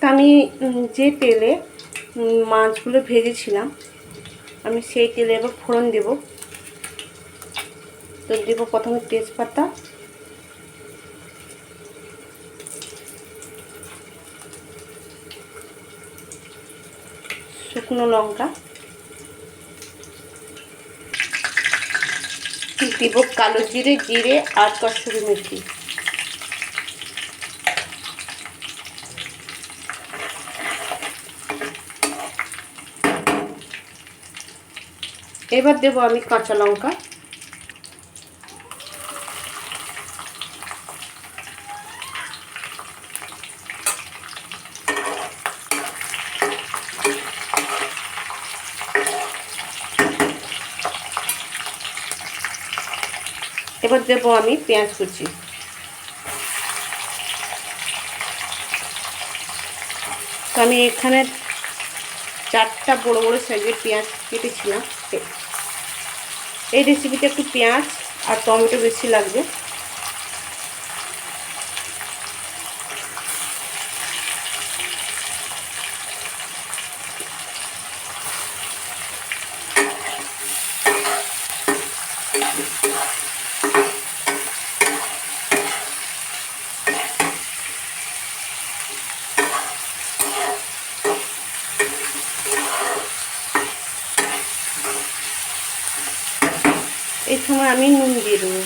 তা আমি যে তেলে মাছগুলো ভেজেছিলাম, আমি সেই তেলে এবার ফোড়ন দেব। তো দেবো প্রথমে তেজপাতা। শুকনো লঙ্কা। দিব কালো জিরে জিরে আর কসুরি মেথি। এবার দেবো আমি কাঁচা লঙ্কা। এবার দেবো আমি পেঁয়াজ কুচি। তো আমি এখানে চারটা বড় বড় সাইজের পেঁয়াজ কেটেছিলাম। এই রেসিপিতে একটু পেঁয়াজ আর টমেটো বেশি লাগবে। এই সময় আমি নুন দিয়ে দেবো।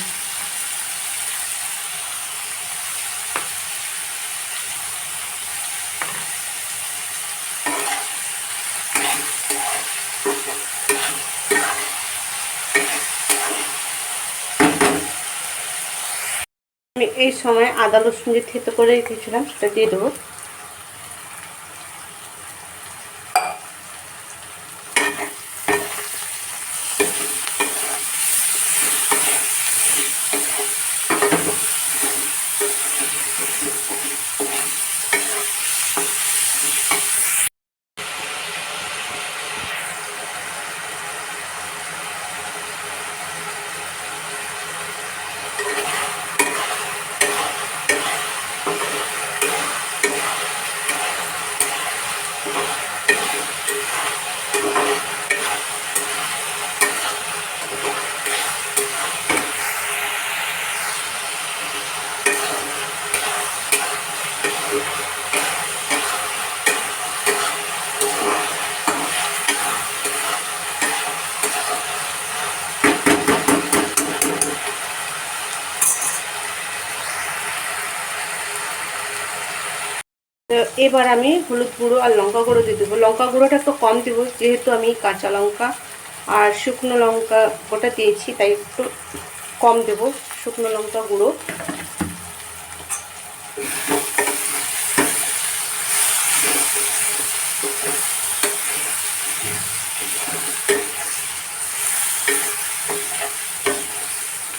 আমি এই সময় আদা রসুন যে থেতো করে রেখেছিলাম, সেটা দিয়ে দেবো। তো এবার আমি হলুদ গুঁড়ো আর লঙ্কা গুঁড়ো দিয়ে দেবো। লঙ্কা গুঁড়োটা একটু কম দেবো, যেহেতু আমি কাঁচা লঙ্কা আর শুকনো লঙ্কা গোটা দিয়েছি, তাই একটু কম দেব শুকনো লঙ্কা গুঁড়ো।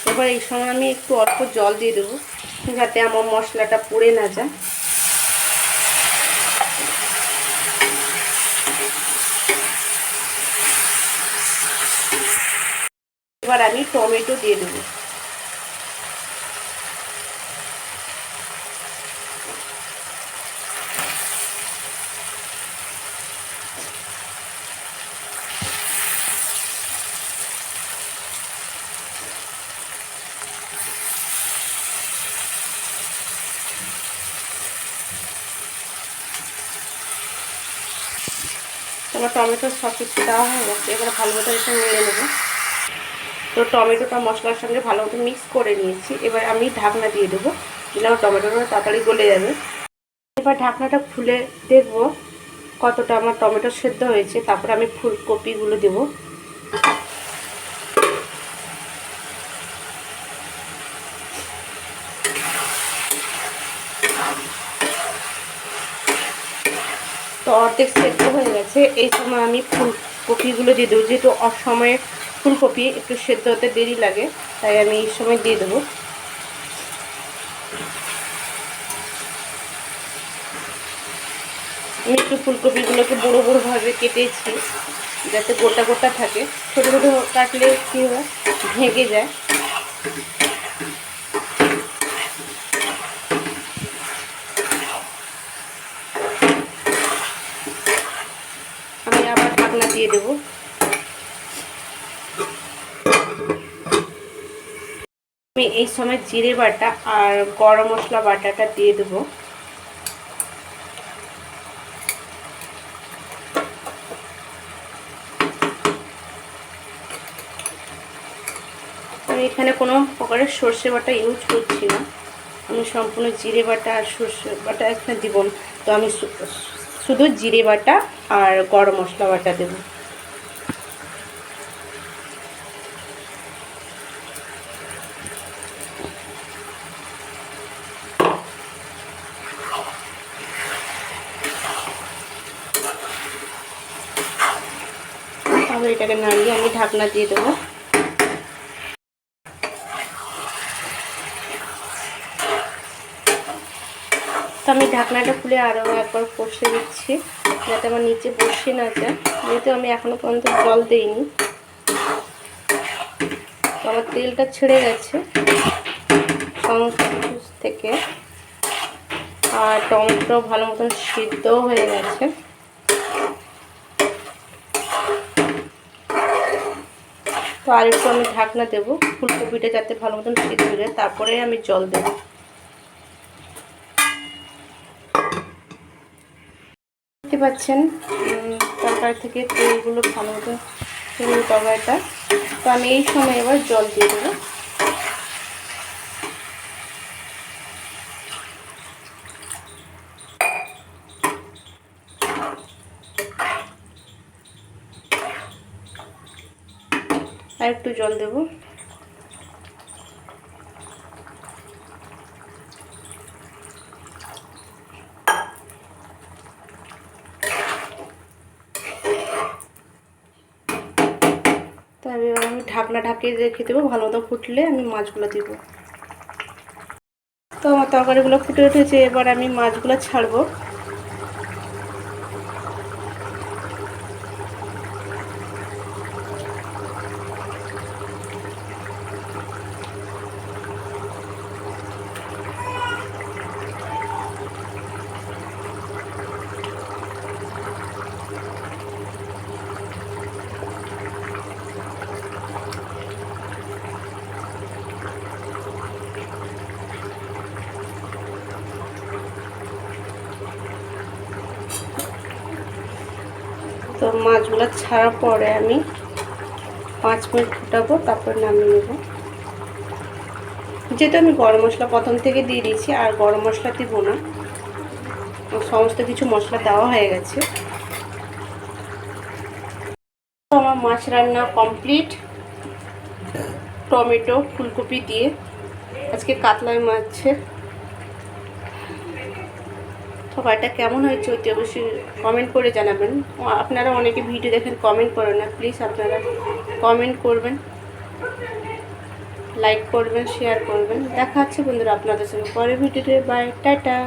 এবার এই সময় আমি একটু অল্প জল দিয়ে দেবো, যাতে আমার মশলাটা পুড়ে না যায়। এবার আমি টমেটো দিয়ে দেবো। টমেটো সব কিছু দেওয়া হয়ে গেছে। এবার ভালো মতো এসে নেড়ে নেব। তো টমেটোটা মশলার সঙ্গে ভালো মতো মিক্স করে নিয়েছি। এবার আমি ঢাকনা দিয়ে দেবো। দিলে টমেটোটা তাড়াতাড়ি গলে যাবে। এবার ঢাকনাটা খুলে দেখব কতটা আমার টমেটো সেদ্ধ হয়েছে। তারপরে আমি ফুলকপিগুলো দেবো। তো অর্ধেক সেদ্ধ হয়ে গেছে। এই সময় আমি ফুলকপিগুলো দিয়ে দেবো। যেহেতু অসময়ে ফুলকপি একটু সেদ্ধ হতে দেরি লাগে, তাই আমি এই সময় দিয়ে দেবো। আমি একটু ফুলকপিগুলোকে বড়ো বড়োভাবে কেটেছি, যাতে গোটা গোটা থাকে। ছোটো ছোটো কাটলে কী হয়? ভেঙে যায়। আমি আবার ঢাকনা দিয়ে দেবো। এই সময় জিরে বাটা আর গরম মশলা বাটাটা দিয়ে দেবো। আমি এখানে কোনো প্রকারের সর্ষে বাটা ইউজ করছি না। আমি সম্পূর্ণ জিরে বাটা আর সর্ষে বাটা এখানে দিব। তো আমি শুধু জিরে বাটা আর গরম মশলা বাটা দেবো আবার এটাকে নাড়িয়ে আমি ঢাকনা দিয়ে দেবো। তো আমি ঢাকনাটা খুলে আরও একবার কষে দিচ্ছি যাতে আমার নিচে বসে না যায়। যেহেতু আমি এখনও পর্যন্ত জল দিইনি। আমার তেলটা ছেড়ে গেছে সমস্ত থেকে। আর টমেটো ভালো মতন সিদ্ধও হয়ে গেছে। তো আর একটু আমি ঢাকনা দেবো, ফুলকপিটা যাতে ভালো মতন সিদ্ধ হয়ে যায়, তারপরে আমি জল দেবো। দেখতে পাচ্ছেন তরকারি থেকে তেলগুলো ভালো মতন তেল তো আমি এই সময় এবার জল দিয়ে দেবো। আর একটু জল দেবো। আমি ঢাকনা ঢাকিয়ে রেখে দেবো, ভালো মতো ফুটলে আমি মাছগুলো দেবো। তো আমার তরকারিগুলো ফুটে উঠেছে, এবার আমি মাছগুলো ছাড়বো। তো মাছগুলো ছাড়ার পরে আমি পাঁচ মিনিট ফুটাবো, তারপর নামিয়ে নেব। যেহেতু আমি গরম মশলা প্রথম থেকে দিয়ে দিয়েছি, আর গরম মশলা দিব না। সমস্ত কিছু মশলা দেওয়া হয়ে গেছে। আমার মাছ রান্না কমপ্লিট। টমেটো, ফুলকপি দিয়ে। আজকে কাতলাই মাছের খাবারটা কেমন হয়েছে অতি অবশ্যই কমেন্ট করে জানাবেন। আপনারা অনেকে ভিডিও দেখেন কমেন্ট করেন না। প্লিজ আপনারা কমেন্ট করবেন লাইক করবেন শেয়ার করবেন। দেখা হচ্ছে বন্ধুরা আপনাদের সঙ্গে পরের ভিডিওতে। Bye tata.